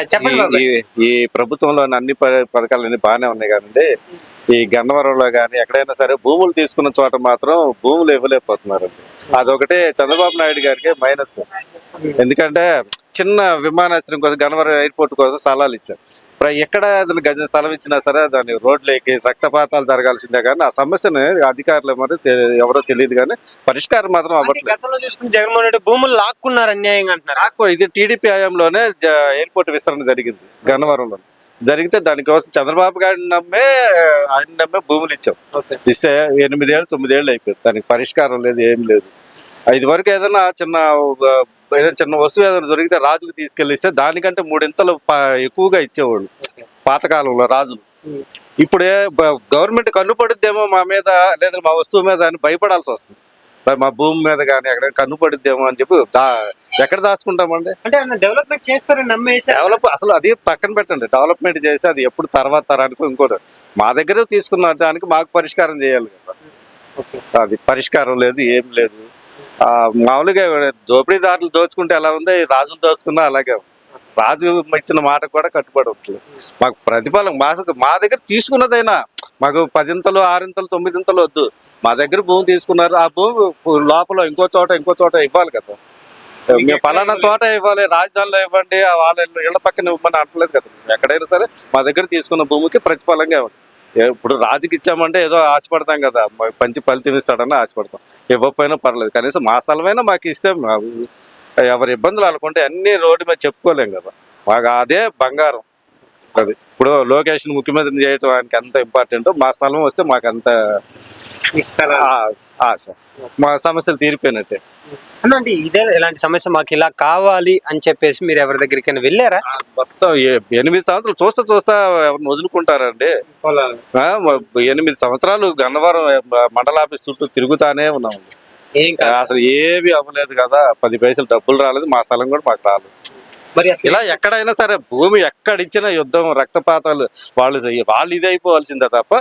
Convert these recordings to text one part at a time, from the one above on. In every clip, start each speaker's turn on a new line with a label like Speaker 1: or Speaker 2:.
Speaker 1: చెప్పండి.
Speaker 2: ఈ- ప్రభుత్వంలో అన్ని ప- పథకాలన్నీ బాగానే ఉన్నాయి కదండి. ఈ గన్నవరంలో కానీ ఎక్కడైనా సరే భూములు తీసుకున్న చోట మాత్రం భూములు ఇవ్వలేకపోతున్నారండి. అదొకటే చంద్రబాబు నాయుడు గారికి మైనస్. ఎందుకంటే చిన్న విమానాశ్రయం కోసం గన్నవరం ఎయిర్పోర్ట్ కోసం స్థలాలు ఇచ్చారు. ఎక్కడ అతను గజ స్థలం ఇచ్చినా సరే దాన్ని రోడ్లు ఎక్కి రక్తపాతాలు జరగాల్సిందే కానీ ఆ సమస్యను అధికారులు మరి ఎవరో తెలియదు కానీ పరిష్కారం మాత్రం అవ్వట్లేదు.
Speaker 1: గతంలో చూసుకుని జగన్మోహన్ రెడ్డి భూములు లాక్కున్నారు అన్యాయంగా అంటున్నారు.
Speaker 2: ఇది టీడీపీ హయాంలోనే ఎయిర్పోర్ట్ విస్తరణ జరిగింది గన్నవరంలో. జరిగితే దానికోసం చంద్రబాబు గారిని నమ్మే ఆయన నమ్మే భూములు ఇచ్చాం. ఇస్తే ఎనిమిదేళ్ళు తొమ్మిదేళ్ళు అయిపోయింది. దానికి పరిష్కారం లేదు ఏం లేదు. ఇది వరకు ఏదైనా చిన్న ఏదైనా చిన్న వస్తువు ఏదైనా దొరికితే రాజుకు తీసుకెళ్ళిస్తే దానికంటే మూడింతలు ఎక్కువగా ఇచ్చేవాళ్ళు పాతకాలంలో రాజులు. ఇప్పుడే గవర్నమెంట్ కన్నుపడుద్దేమో మా మీద లేదా మా వస్తువు మీద అని భయపడాల్సి వస్తుంది. మా భూమి మీద కానీ ఎక్కడ కన్నుపడుద్దేమో అని చెప్పి దా ఎక్కడ దాచుకుంటామండి?
Speaker 1: అంటే డెవలప్మెంట్ చేస్తారని నమ్మేసి?
Speaker 2: డెవలప్ అసలు అది పక్కన పెట్టండి. డెవలప్మెంట్ చేసి అది ఎప్పుడు తర్వాత తరానికి ఇంకోటి. మా దగ్గర తీసుకున్న దానికి మాకు పరిష్కారం చేయాలి కదా. అది పరిష్కారం లేదు ఏం లేదు. మామూలుగా దోపిడీదారులు దోచుకుంటే ఎలా ఉందో? రాజులు దోచుకున్నా అలాగే. రాజు ఇచ్చిన మాట కూడా కట్టుబడి ఉంటుంది. మాకు ప్రతిఫలం మాకు మా దగ్గర తీసుకున్నదైనా మాకు పదింతలు ఆరింతలు తొమ్మిదింతలు వద్దు. మా దగ్గర భూమి తీసుకున్నారు. ఆ భూమి లోపల ఇంకో చోట ఇంకో చోట ఇవ్వాలి కదా. మేము పలానా చోట ఇవ్వాలి రాజధానిలో ఇవ్వండి వాళ్ళ ఇళ్ళ- పక్కన ఇవ్వమని అంటలేదు కదా. ఎక్కడైనా సరే మా దగ్గర తీసుకున్న భూమికి ప్రతిఫలంగా ఇవ్వండి ఇప్పుడు రాజుకి ఇచ్చామంటే ఏదో ఆశపడతాం కదా. పంచి మంచి ఫలితం ఇస్తాడని ఆశపడతాం. ఇవ్వకపోయినా పర్లేదు. కనీసం మా స్థలమైనా మాకు ఇస్తే మా- ఎవరి ఇబ్బందులు అనుకుంటే అన్ని రోడ్డు మీద చెప్పుకోలేం కదా. మాకు అదే బంగారం. అది. ఇప్పుడు లొకేషన్ ముఖ్యమంత్రిని చేయటం ఆయనకి ఎంత ఇంపార్టెంట్ మా స్థలం వస్తే మాకు అంత మా సమస్యలు తీరిపోయినట్టే.
Speaker 1: అంటే ఇదే ఇలాంటి సమస్య మాకు ఇలా కావాలి అని చెప్పేసి మీరు ఎవరి దగ్గరికైనా వెళ్ళారా?
Speaker 2: మొత్తం ఎనిమిది సంవత్సరాలు చూస్తా చూస్తా ఎవరిని వదులుకుంటారండి. ఎనిమిది సంవత్సరాలు గన్నవరం మండల ఆఫీస్ చుట్టూ తిరుగుతానే ఉన్నాం
Speaker 1: ఏం కాదు.
Speaker 2: అసలు ఏవి అవ్వలేదు కదా. పది పైసలు డబ్బులు రాలేదు. మా స్థలం కూడా మాకు రాలేదు.
Speaker 1: మరి
Speaker 2: ఇలా ఎక్కడైనా సరే భూమి ఎక్కడిచ్చిన యుద్ధం రక్తపాతాలు వాళ్ళు వాళ్ళు ఇది అయిపోవాల్సిందే తప్ప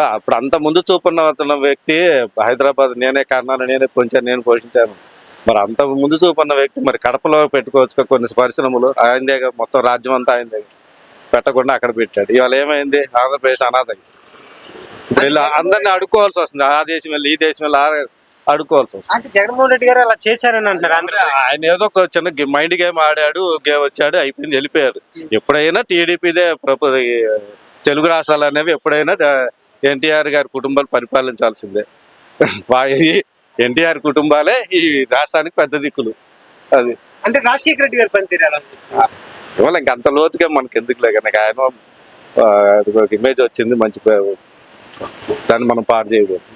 Speaker 2: అప్పుడు అంత ముందు చూపున్న అతను వ్యక్తి హైదరాబాద్ నేనే కన్నాను నేనే పొంచాను నేను పోషించాను. మరి అంత ముందు చూపున్న వ్యక్తి మరి కడపలో పెట్టుకోవచ్చు కొన్ని పరిశ్రమలు ఆయనదే మొత్తం రాజ్యం అంతా ఆయనదే. పెట్టకుండా అక్కడ పెట్టాడు. ఇవాళ ఏమైంది? ఆంధ్రప్రదేశ్ అనాథ. ఇప్పుడు ఇలా అందరినీ అడుక్కోవాల్సి వస్తుంది. ఆ దేశం వెళ్ళి ఈ దేశం వెళ్ళి అడుక్కోవాల్సి వస్తుంది.
Speaker 1: అంటే జగన్మోహన్ రెడ్డి గారు అలా చేశారని ఆంధ్ర
Speaker 2: ఆయన ఏదో ఒక చిన్న మైండ్ గేమ్ ఆడాడు గే వచ్చాడు అయిపోయింది వెళ్ళిపోయారు. ఎప్పుడైనా టీడీపీదే తెలుగు రాష్ట్రాలు అనేవి ఎప్పుడైనా ఎన్టీఆర్ గారి కుటుంబాలు పరిపాలించాల్సిందే. ఎన్టీఆర్ కుటుంబాలే ఈ రాష్ట్రానికి పెద్ద దిక్కులు. అది.
Speaker 1: అంటే రాజశేఖర రెడ్డి గారు పనితీరు ఎలా ఉంది?
Speaker 2: ఇవాళ ఇంక అంత లోతుగా మనకి ఎందుకులే కనుక ఆయన ఇమేజ్ వచ్చింది మంచి దాన్ని మనం పాడు చేయకూడదు.